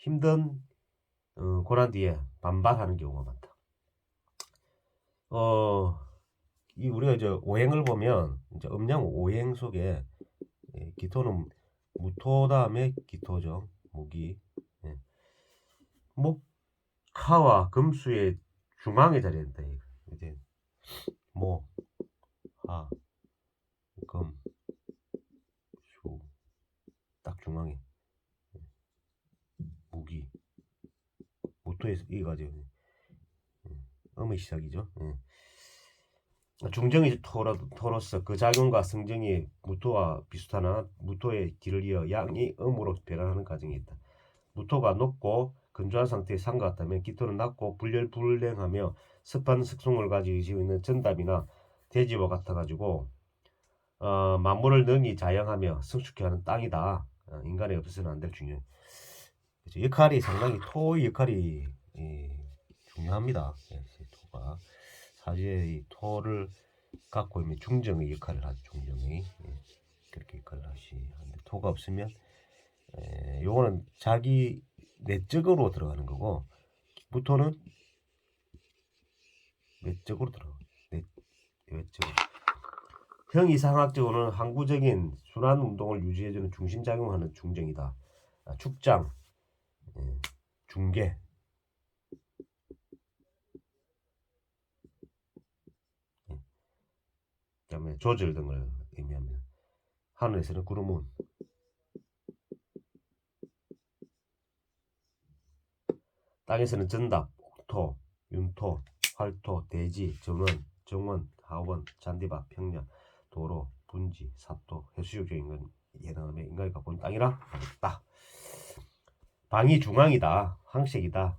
힘든 어, 고난 뒤에 반발하는 경우가 많다. 어, 이 우리가 이제 오행을 보면 이제 음양 오행 속에 예, 기토는 무토 다음에 기토죠. 무기. 예. 목화와 금수의 중앙에 자리한다. 이제 목, 하, 금, 수, 딱 중앙에 예. 무기. 무토에서 이 가지고 예. 음의 시작이죠. 예. 중정이 토로, 토로서 그 작용과 성정이 무토와 비슷하나 무토의 길을 이어 양이 음으로 변화하는 과정이 있다. 무토가 높고 건조한 상태의 산과 같다면 기토는 낮고 불렬불랭하며 습한 색송을 가지고 있는 전답이나 대지와 같아가지고 어, 만물을 능히 자영하며 성숙해 하는 땅이다. 어, 인간에 없어서는 안 될 중요한 역할이 상당히 토의 역할이 예, 중요합니다. 예, 토가 사지의 이 토를 갖고 있는 중정의 역할을 하죠. 중정의 예, 그렇게 역할을 하시는데 토가 없으면 에, 요거는 자기 내적으로 들어가는 거고 무토는 외적으로 들어가. 내 외적으로. 형 이상학적으로는 항구적인 순환 운동을 유지해주는 중심 작용하는 중정이다. 아, 축장, 예, 중계, 예. 그다음에 조절 등을 의미합니다. 하늘에서는 구름은 땅에서는 전답, 옥토, 윤토, 활토, 대지, 정원, 정원, 하원, 잔디밭, 평야, 도로, 분지, 사토, 해수욕 적인 건 예능하며 인간이 갖고 있는 땅이라 하겠다. 방이 중앙이다, 황색이다.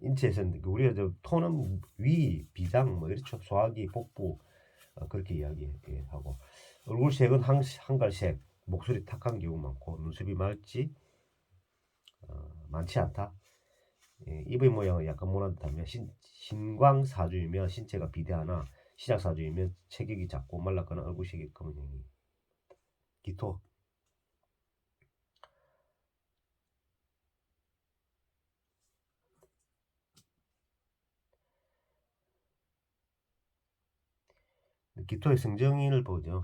인체에서는 우리가 저 토는 위, 비장, 뭐 이렇죠. 소화기, 복부. 어, 그렇게 이야기하고. 얼굴색은 한, 한갈색, 목소리 탁한 경우 많고 눈썹이 맑지 어, 많지 않다. 예, 입의 모양은 약간 모난듯하며 신, 신광사주이며 신체가 비대하나 시작사주이면 체격이 작고 말랐거나 얼굴색이 검은 형이. 기토 기토의 성정인을 보죠.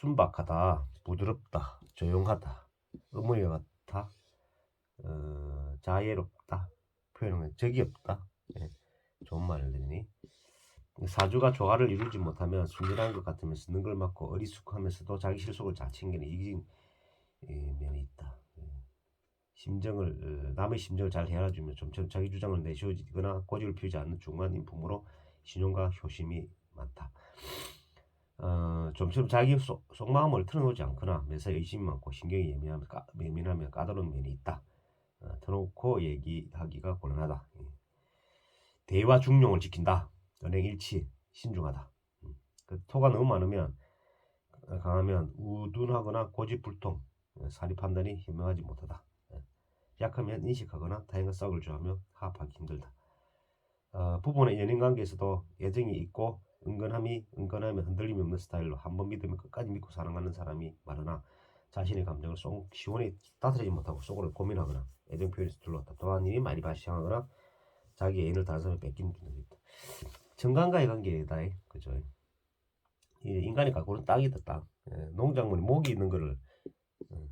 순박하다, 부드럽다, 조용하다, 의무의 같다, 어, 자애롭다, 표현은 적이 없다. 예, 좋은 말을 내니 사주가 조화를 이루지 못하면 순진한 것 같으면서 능글 맞고 어리숙하면서도 자기 실속을 잘 챙기는 이기진 예, 면이 있다. 예. 심정을 어, 남의 심정을 잘 헤아려주며 좀처럼 자기 주장을 내세우거나 고집을 피우지 않는 중간 인품으로 신용과 효심이 많다. 어, 좀처럼 자기 속, 속마음을 털어놓지 않거나 매사 의심이 많고 신경이 예민하면, 까, 예민하면 까다로운 면이 있다. 어, 터놓고 얘기하기가 곤란하다. 예. 대화 중용을 지킨다. 은행 일치, 신중하다. 음. 그 토가 너무 많으면 어, 강하면 우둔하거나 고집불통, 어, 사리 판단이 현명하지 못하다. 예. 약하면 인식하거나 다양한 싹을 좋아하며 합하기 힘들다. 어, 부부의 연인 관계에서도 애정이 있고 은근함이 은근함에 흔들림이 없는 스타일로 한 번 믿으면 끝까지 믿고 사랑하는 사람이 많으나 자신의 감정을 속 시원히 따뜻하지 못하고 속으로 고민하거나 애정 표현에서 둘러 답답한 일이 많이 발생하거나 자기 애인을 다른 사람에 뺏기는 분들이 있다. 정관과의 관계다, 그죠? 이 인간이 갖고 있는 땅이다, 땅. 예, 농작물이 목이 있는 거를 어,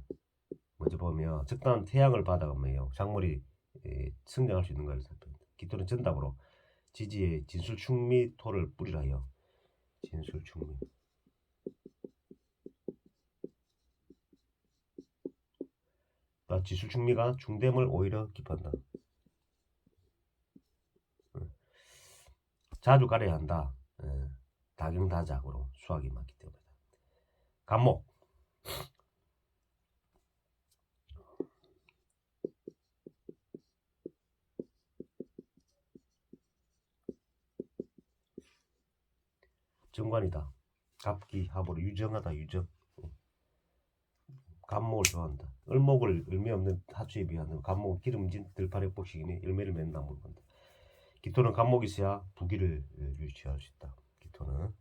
먼저 보면 적당한 태양을 받아가면요 작물이 예, 성장할 수 있는 걸 살펴봅니다. 기토는 전답으로 지지에 진술충미 토를 뿌리라요. 진술충미. 나 지술충미가 중댐을 오히려 깊한다. 자주 가려야 한다. 예, 다경다작으로 수확이 많기 때문에. 감목. 정관이다. 갑기 합으로 유정하다 유정. 감목을 좋아한다. 을목을 의미 없는 하수에 비하면 감목은 기름진 들판의 복식이니 열매를 맺는 나무를 본다. 기토는 감목이 있어야 부기를 유지할 수 있다. 기토는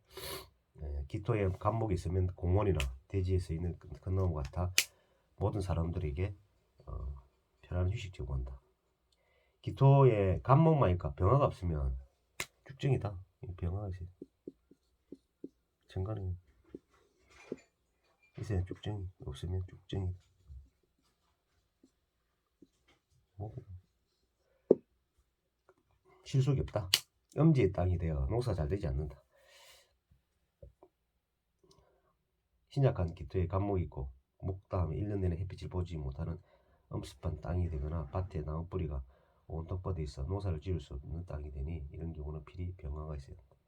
예, 기토에 감목이 있으면 공원이나 대지에서 있는 큰 나무 같아 모든 사람들에게 어, 편안한 휴식 제공한다. 기토에 간목만 있까 병화가 없으면 쭉증이다. 이 병화가 있어. 정간에 있어야 쭉증이 없으면 쭉증이. 뭐 실속이 없다. 엄지의 땅이 되어 농사 잘 되지 않는다. 신약한 기토에 간목이 있고 목 다음에 1년 내내 햇빛을 보지 못하는 엄습한 땅이 되거나 밭에 나무 뿌리가 온통 뻗어 있어 농사를 지을 수 없는 땅이 되니 이런 경우는 필히 병화가 있어야 된다.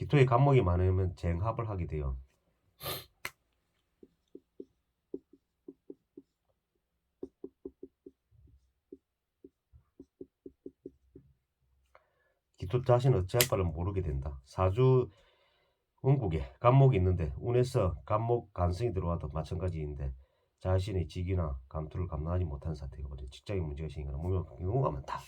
기토에 간목이 많으면 쟁합을 하게 되어 기토 자신 어찌할 바를 모르게 된다. 사주 원국에 간목이 있는데 운에서 간목 간성이 들어와도 마찬가지인데 자신의 직이나 감투를 감당하지 못한 사태가 직장에 문제가 생기거나 몸에 경우가 많다.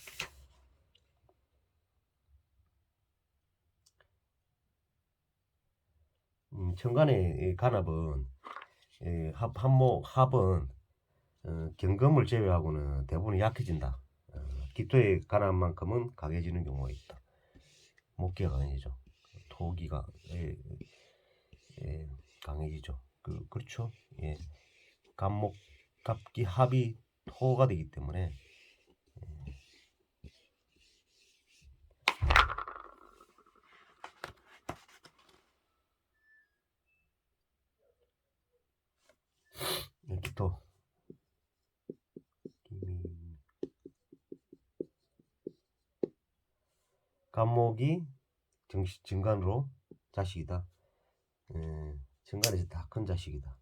음, 천간의 이 간합은 이 합, 합목 합은 어, 경금을 제외하고는 대부분 약해진다. 어, 기토의 간합만큼은 강해지는 경우가 있다. 목기가 강해지죠. 토기가 예, 예, 강해지죠. 그 그렇죠. 예. 간목 갑기 합이 토가 되기 때문에 예, 기토 김이 간목이 정시, 정간으로 자식이다. 예, 정간에서 다 큰 자식이다.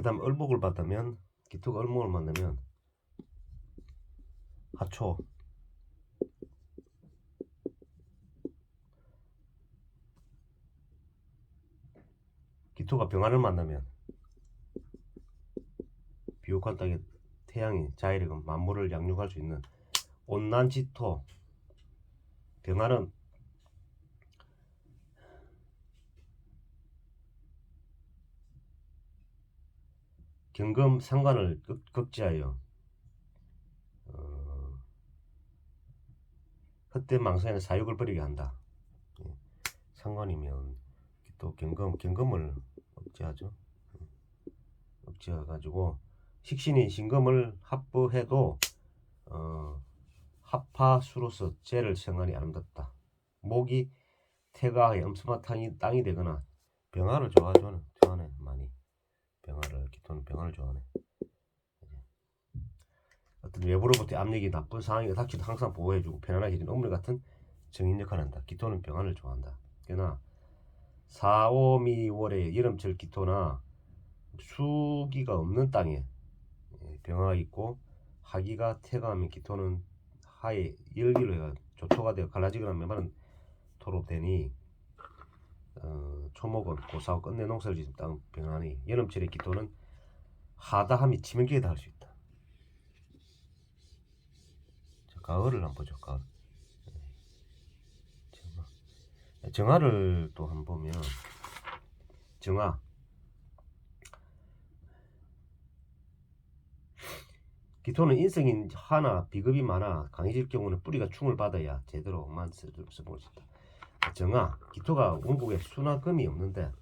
그 다음 을복을 받으면 기토가 을목을 만나면 하초. 기토가 병화를 만나면 비옥한 땅에 태양이 자일이고 만물을 양육할 수 있는 온난지토. 병화는 경금 상관을 극, 극지하여 어, 헛된 망상에는 사육을 벌이게 한다. 예, 상관이면 또 경금 경금을 억제하죠. 억제해 가지고 식신이 신금을 합부해도 어, 합파수로서 죄를 생하니 아름답다. 목이 태가의 엄스마 땅이, 땅이 되거나 병화를 좋아하죠. 병화를 기토는 병화를 좋아하네. 어떤 외부로부터 압력이 나쁜 상황이 닥치도 항상 보호해주고 편안하게 해주는 어머니 같은 정인 역할을 한다. 기토는 병화를 좋아한다. 그러나 4, 5, 2월에 여름철 기토나 수기가 없는 땅에 예, 병화가 있고 하기가 태가하면 기토는 하에 열기로 해가 조토가 되어 갈라지거나 메마른 토로 되니 어, 초목은 고사하고 끝내 농사를 짓는 땅 병하니 여름철의 기토는 하다함이 치명기에 닿을 수 있다. 자, 가을을 한번 보죠. 가을. 예. 정화. 정화를 또 한번 보면 정화 기토는 인성이 하나 비급이 많아 강해질 경우는 뿌리가 충을 받아야 제대로만 써볼 수 있다. 정화 기토가 원국에 수나금이 없는데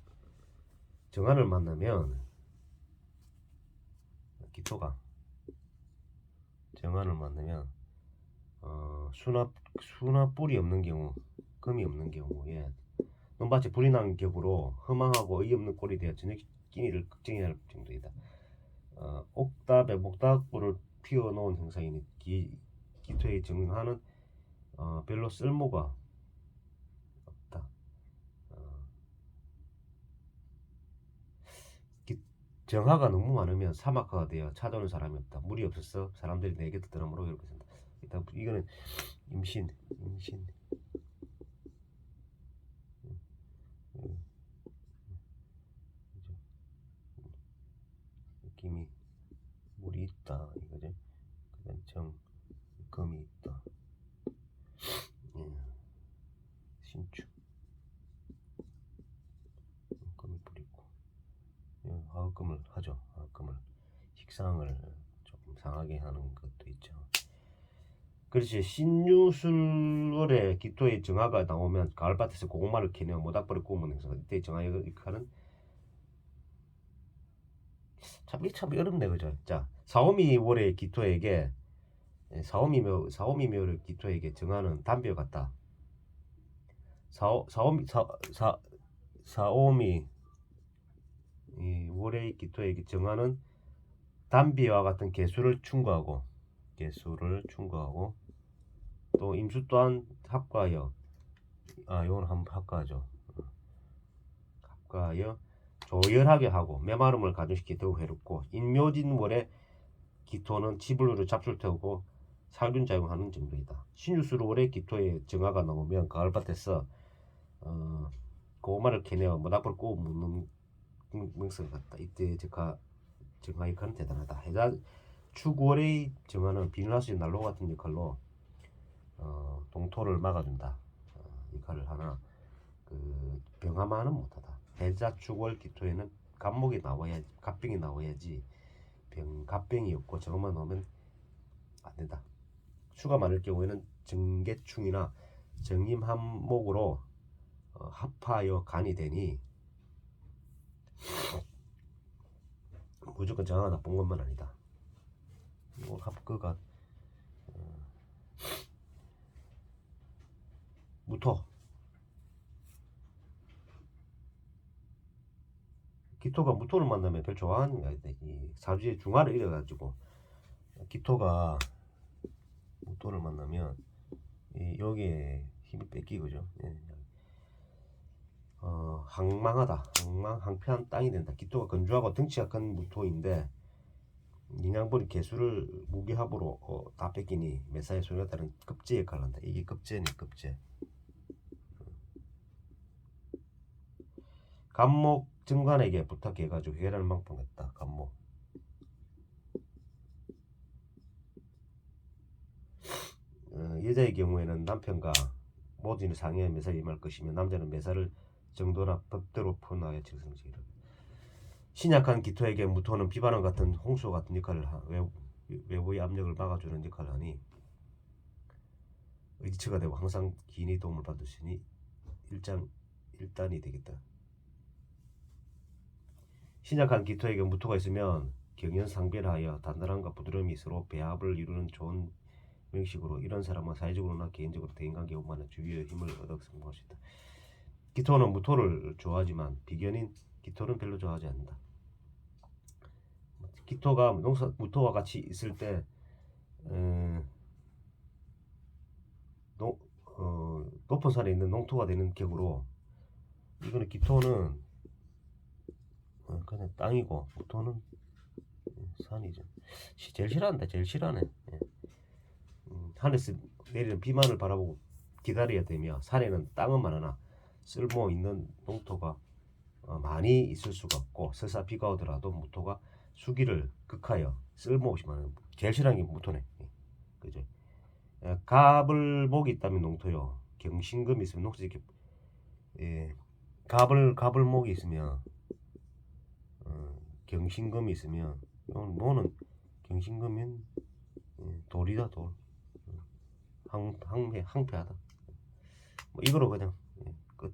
정화를 만나면 기토가 정화를 만나면 어, 수납 수납 뿔이 없는 경우 금이 없는 경우에 논밭에 불이 난 격으로 허망하고 의없는 꼴이 되어 저녁 끼니를 걱정해야 할 정도이다. 어, 옥답에 목닥불을 피워놓은 형상이니 기, 기토의 정화는 어, 별로 쓸모가 없다. 어, 기, 정화가 너무 많으면 사막화가 되어 찾아오는 사람이 없다. 물이 없어서 사람들이 내게 듣더라므로 이렇게 쓴다. 일단 이거는 임신 임신 음, 음? 음, 느낌이 물이 있다 이거지 그다음 정 금이 있다 예. 신축 음, 금이 뿌리고 예, 화금을 하죠 화금을 식상을 조금 상하게 하는 것도 있죠. 그렇지 신유술월에 기토의 정화가 나오면 가을밭에서 고구마를 캐내어 모닥불을 구우면 해서 이때 정화 역할은 참 이게 참 어렵네 그죠? 자 사오미 월의 기토에게 예, 사오미 묘 사오미 묘를 기토에게 정하는 담벼 같다. 사오 사오미 사, 사 사오미 이 월의 기토에게 정하는 담비와 같은 개수를 충고하고 개수를 충고하고 또 임수 또한 합과하여 아 이건 한번 합과하죠. 합과하여 조열하게 하고 메마름을 가중시키 더욱 해롭고 인묘진월의 기토는 지불로 잡술 태우고 살균 작용하는 정도이다. 신유수월의 기토에 정화가 나오면 가을밭에서 어, 고구마를 캐내어 모닥불 구워 묻는 명성 같다. 이때 즉하 정화 역할은 대단하다. 해자 축월의 정화는 비누하수의 난로 같은 역할로 어, 동토를 막아준다. 어, 역할을 하나 그 병화만은 못하다. 해자 축월 기토에는 갑목이 나와야 갑병이 나와야지 병 갑병이 없고 저것만 나오면 안 된다. 수가 많을 경우에는 정계충이나 정임한목으로 어, 합하여 간이 되니 무조건 정화가 나쁜 것만 아니다. 뭐 합그가 어, 무토. 기토가 무토를 만나면 별 좋아하는 거야 이 사주의 중화를 잃어가지고 기토가 무토를 만나면 이 여기에 힘이 뺏기고죠. 예. 어, 항망하다 항망 항폐한 땅이 된다 기토가 건조하고 덩치가 큰 무토인데 인양벌이 개수를 무기합으로 어, 다 뺏기니 매사에 소리가 따른 급제 역할을 한다. 이게 급제네 급제. 간목 증관에게 부탁해가지고 해결할 망pon했다. 간목. 어, 여자의 경우에는 남편과 모든 매사에 임할 것이며 남자는 매사를 정도나 법대로 푸나에 질성지기를. 신약한 기토에게 무토는 비바람 같은 홍수 같은 역할을 하, 외부, 외부 의 압력을 막아주는 역할을 하니 의지처가 되고 항상 기인의 도움을 받으시니 일장 일단이 되겠다. 신약한 기토에게 무토가 있으면 경연상별하여 단단함과 부드러움이 서로 배합을 이루는 좋은 명식으로 이런 사람은 사회적으로나 개인적으로 대인관계 오만한 주위의 힘을 얻어 성공할 수 있다. 기토는 무토를 좋아하지만 비견인 기토는 별로 좋아하지 않는다. 기토가 농사 무토와 같이 있을 때 에, 노, 어, 높은 산에 있는 농토가 되는 격으로 이거는 기토는 어, 그냥 땅이고 무토는 산이죠. 시- 제일 싫어한다. 제일 싫어하네. 예. 음, 하늘에서 내리는 비만을 바라보고 기다려야 되며 산에는 땅은 많으나 쓸모 있는 농토가 어, 많이 있을 수가 없고 설사 비가 오더라도 무토가 수기를 극하여 쓸모 없이 많은 제일 싫어하는 게 무토네. 예, 그죠? 예, 갑을 목이 있다면 농토요. 경신금이 있으면 농토 이렇게 예, 갑을 갑을 목이 있으면 어, 경신금이 있으면 이건 뭐는 경신금은 예, 돌이다 돌. 어, 항, 항폐, 항폐하다. 뭐 이거로 그냥